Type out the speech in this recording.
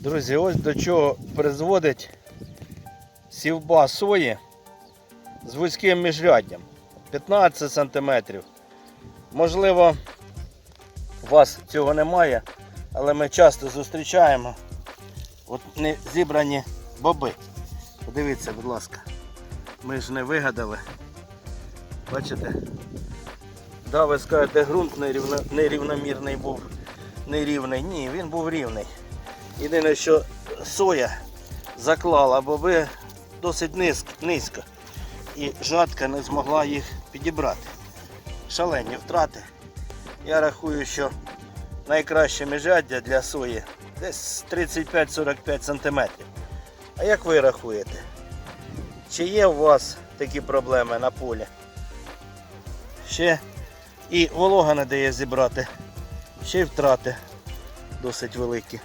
Друзі, ось до чого призводить сівба сої з вузьким міжряддям 15 см. Можливо, у вас цього немає, але ми часто зустрічаємо от не зібрані боби. Подивіться, будь ласка, ми ж не вигадали. Бачите? Да, ви скажете, ґрунт нерівно, нерівномірний був. Нерівний. Ні, він був рівний. Єдине, що соя заклала боби досить низько, низько. І жатка не змогла їх підібрати. Шалені втрати. Я рахую, що найкраще міжаддя для сої десь 35-45 см. А як ви рахуєте? Чи є у вас такі проблеми на полі? Ще і волога не дає зібрати, ще й втрати досить великі.